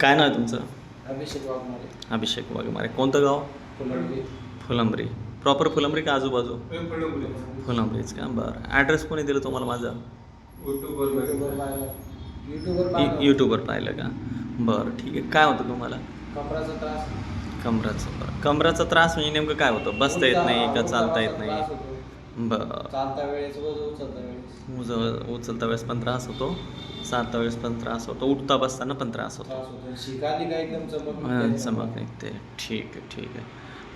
काय नाव आहे तुमचं? अभिषेक वाघमारे. अभिषेक वाघमारे. कोणतं गाव? फुलंबरी. फुलंब्री. प्रॉपर फुलंब्री का आजूबाजू? फुलंब्रीच का? बरं. ॲड्रेस कोणी दिलं तुम्हाला माझा? युट्यूबवर पाहिलं. युट्यूबवर यू पाहिलं. यूट्यूबवर पाहिलं का? बरं ठीक आहे. काय होतं तुम्हाला? कमराचा त्रास. कमराचं बरं. कमराचा त्रास म्हणजे नेमकं काय होतं? बसता येत नाही का चालता येत नाही. बरं. चालता वेळेस उचलता वेळेस. उज उचलता वेळेस पण त्रास होतो चालता वेळेस पण त्रास होतो उठता बसताना पण त्रास होतो. त्रास होतो. शिकाली का एकदम चमक हां, निघते. चमक निघते. ठीक आहे ठीक आहे.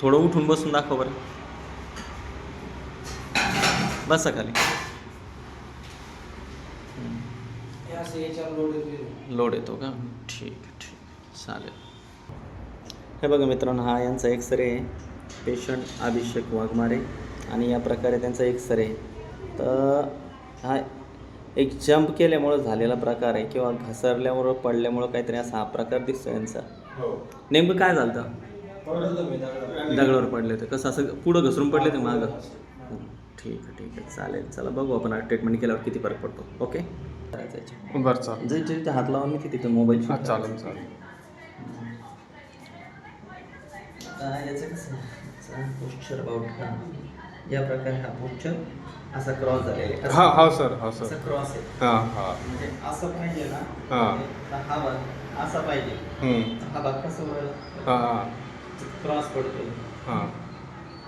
थोडं उठून बसून दाखव बरं. बसा खाली. हम्म. हे असं याच्यावर लोड येते लोड येतो का? ठीक आहे ठीक आहे. चालेल. हे बघा मित्रांनो हा यांचा एक्सरे पेशंट अभिषेक वाघमारे. आणि या प्रकारे त्यांचा एक्सरे आहे. तर हा एक जंप केल्यामुळं झालेला प्रकार आहे किंवा घसरल्यामुळं पडल्यामुळं काहीतरी असा हा प्रकार दिसतो यांचा. नेमकं काय झालं होतं? मी दगडावर. पडले होते. कसं असं पुढं घसरून पडले ते मागं? हं, ठीक आहे ठीक आहे. चालेल चला बघू आपण. ट्रीटमेंट केल्यावर किती फरक पडतो. ओके जायचं बरं चालेल. जायचे तिथे हात लावून मी तिथे मोबाईल हां चालेल चालेल. याचं कसं पोश्चर अबाउट हा. या प्रकारे हा पोश्चर असा क्रॉस झालेला आहे. हा हा सर हा असा सर क्रॉस आहे. हां हां. म्हणजे असं पाहिजे ना हां. तर हा भाग असा पाहिजे. हम्म. हा भाग कसं हां हां. क्रॉस पडतोय? हां.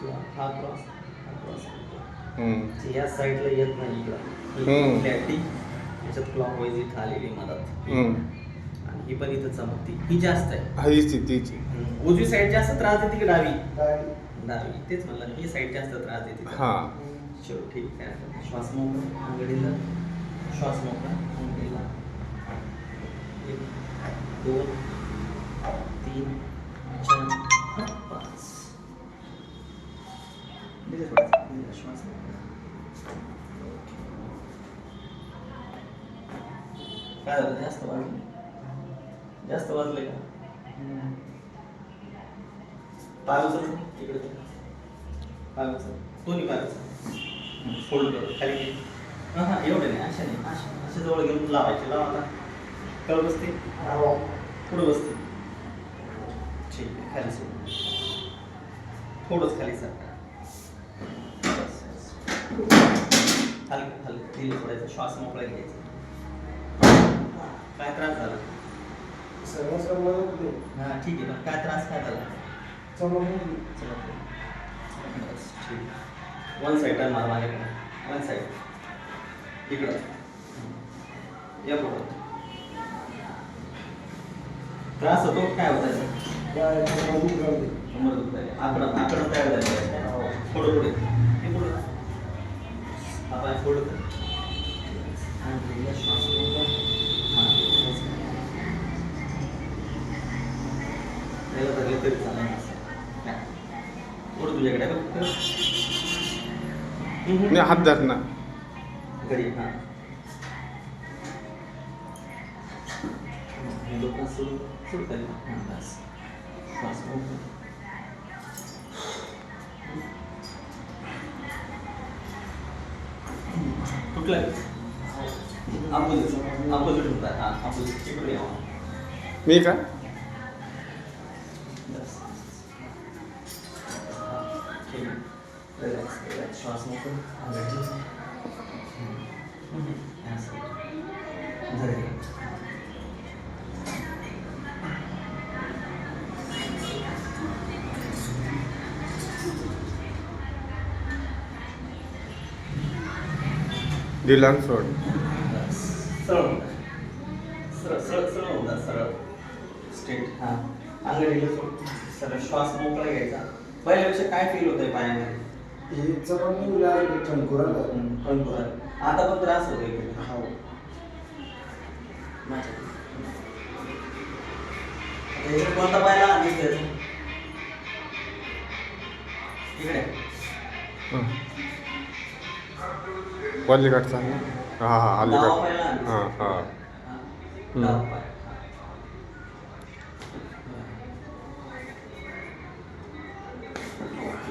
किंवा हा क्रॉस हा क्रॉस पडतोय. हम्म. या साईडला येत नाही हम्म. इकडं. फ्लॅटी त्याच्यात क्लॉक वाईज इथं आलेली मदत. हम्म. ही पण इथं चमकती. ही जास्त आहे. हा हीच ती तीच हम्म. उजवी साईड जास्त त्रास देते की डावी? डावी. डावी. तेच म्हणलं ही साईड जास्त त्रास देते. हां. चलो ठीक आहे. श्वास मोकळा आंगडीला श्वास मोकळा आंगडीला एक दोन तीन चार पाच. श्वास. काय झालं? जास्त वाजले जास्त वाजले का? इकडे दोन्ही फोल्ड कर. खाली घे. हां हां एवढं नाही. अशा नाही. अशा अशा जवळ घेऊन लावायचे. लावा आता. कळ बसते? पुढं बसते. ठीक आहे. खाली सोड. थोडंच खाली सर हलकं हलकं. दिल सोडायचं. श्वास मोकळा घ्यायचा. काय त्रास झाला? सर्व सर्व होते. हां ठीक आहे पण काय त्रास काय झाला? चमक. चला ठीक वन साईड मार माझ्याकडे वन साईड इकडं. या पुढं. त्रास होतो काय होतं काय चमक निघली. कमर दुखतंय आकडं आकडं तयार झालं. थोडं पुढे हे पुढे. हा पाय थोडं. आणि पुढे श्वास मोकळा. धरलं तरी चालेल? थोडं तुझ्याकडे नाही हात धर ना. घडी हां. सुरू करेल हां बस. कुठला? अपोजिट अपोजिट होता. हां अपोजिट मी का? रिलॅक्स रिलॅक्स श्वास धरे दिला सोड सरळ सरळ सरळ सरळ होता सरळ स्ट्रेट हां आंगडीला सोड सरळ श्वास मोकळा घ्यायचा. पहिल्यापेक्षा काय फील होतंय पायामध्ये हे चमक निघली आहे, ते ठणकूर. पण बरं. आता पण त्रास होतोय. हो. माझ्या. कोणता पाय लहान दिसतोय? इकडे पलीकडचा ना हां हां अलीकड हां. हां